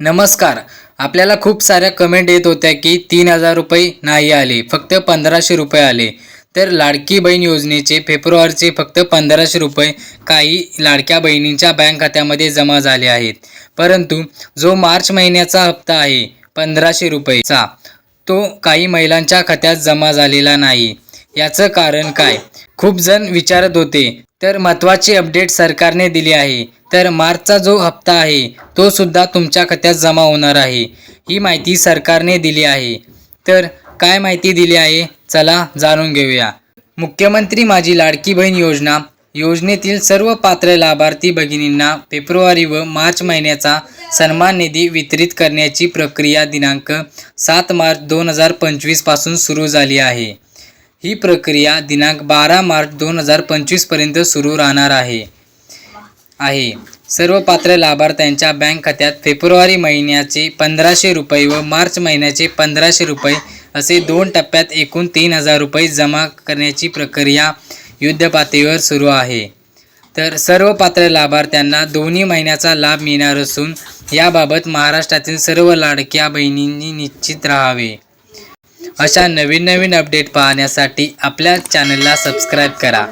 नमस्कार. आपल्याला खूप साऱ्या कमेंट येत होत्या की तीन हजार रुपये नाही आले फक्त पंधराशे रुपये आले. तर लाडकी बहीण योजनेचे फेब्रुवारीचे फक्त पंधराशे रुपये काही लाडक्या बहिणींच्या बँक खात्यामध्ये जमा झाले आहेत. परंतु जो मार्च महिन्याचा हप्ता आहे पंधराशे रुपयेचा तो काही महिलांच्या खात्यात जमा झालेला नाही. याचं कारण काय? खूप जण विचारत होते तर महत्त्वाची अपडेट सरकारने दिली आहे. तर मार्चचा जो हप्ता आहे तो सुद्धा तुमच्या खात्यात जमा होणार आहे. ही माहिती सरकारने दिली आहे. तर काय माहिती दिली आहे चला जाणून घेऊया. मुख्यमंत्री माझी लाडकी बहीण योजना योजनेतील सर्व पात्र लाभार्थी भगिनींना फेब्रुवारी व मार्च महिन्याचा सन्मान निधी वितरित करण्याची प्रक्रिया दिनांक सात मार्च दोन हजार पंचवीसपासून सुरू झाली आहे. ही प्रक्रिया दिनांक बारा मार्च दोन हजार पंचवीसपर्यंत सुरू राहणार आहे. आहे. सर्व पात्र लाभार्थ्यांच्या बँक खात्यात फेब्रुवारी महिन्याचे पंधराशे रुपये व मार्च महिन्याचे पंधराशे रुपये असे दोन टप्प्यात एकूण तीन हजार रुपये जमा करण्याची प्रक्रिया युद्धपातळीवर सुरू आहे. तर सर्व पात्र लाभार्थ्यांना दोन्ही महिन्याचा लाभ मिळणार असून याबाबत महाराष्ट्रातील सर्व लाडक्या बहिणींनी निश्चित राहावे. अशा नवीन नवीन अपडेट पाहण्यासाठी आपल्या चॅनलला सबस्क्राईब करा.